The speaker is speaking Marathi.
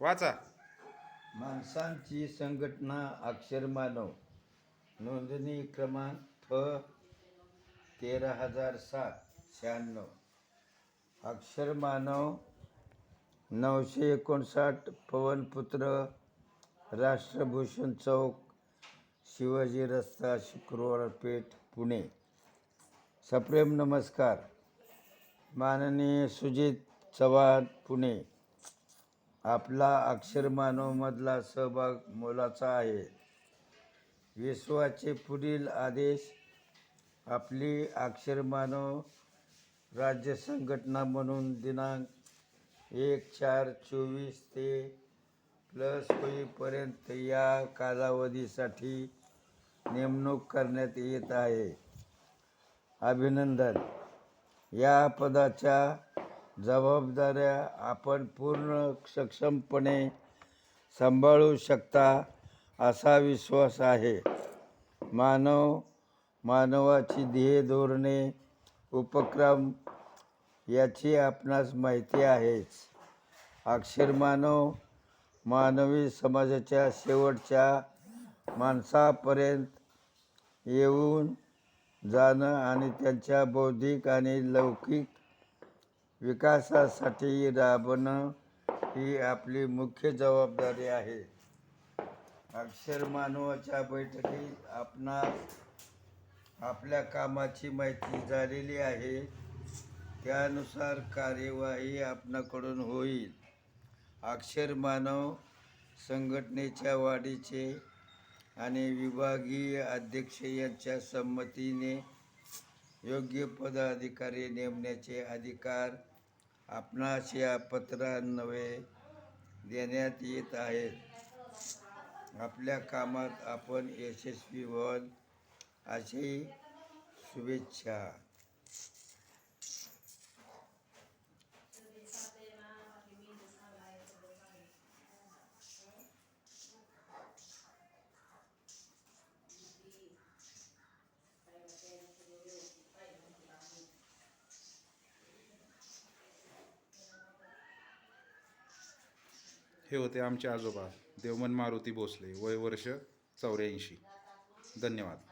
वाचा. माणसांची संघटना अक्षर मानव. नोंदणी क्रमांक फ तेरा हजार सात शहाण्णव. अक्षर मानव नऊशे एकोणसाठ पवनपुत्र राष्ट्रभूषण चौक शिवाजी रस्ता शुक्रवार पेठ पुणे. सप्रेम नमस्कार. माननीय सुजित चव्हाण पुणे. आपला अक्षर मानवमधला सहभाग मोलाचा आहे. विश्वाचे पुढील आदेश आपली अक्षर मानव राज्य संघटना म्हणून दिनांक एक चार चोवीस ते प्लस होईपर्यंत या कालावधीसाठी नेमणूक करण्यात येत आहे. अभिनंदन. या पदाच्या जबाबदाऱ्या आपण पूर्ण सक्षमपणे सांभाळू शकता असा विश्वास आहे. मानव मानवाची ध्येय धोरणे उपक्रम याची आपणास माहिती आहेच. अक्षर मानव मानवी समाजाच्या शेवटच्या माणसापर्यंत येऊन जाणं आणि त्यांच्या बौद्धिक आणि लौकिक विकासासाठी राबणं ही आपली मुख्य जबाबदारी आहे. अक्षर मानवाच्या बैठकीत आपणास आपल्या कामाची माहिती झालेली आहे. त्यानुसार कार्यवाही आपणाकडून होईल. अक्षर मानव संघटनेच्या वाढीचे आणि विभागीय अध्यक्ष यांच्या संमतीने योग्य पदाधिकारी नेमण्याचे अधिकार आपणास या पत्रान्वये देण्यात येत आहेत. आपल्या कामात आपण यशस्वी व्हाल अशी शुभेच्छा. हे होते आमचे आजोबा देवमन मारुती भोसले वय वर्ष चौऱ्याऐंशी. धन्यवाद.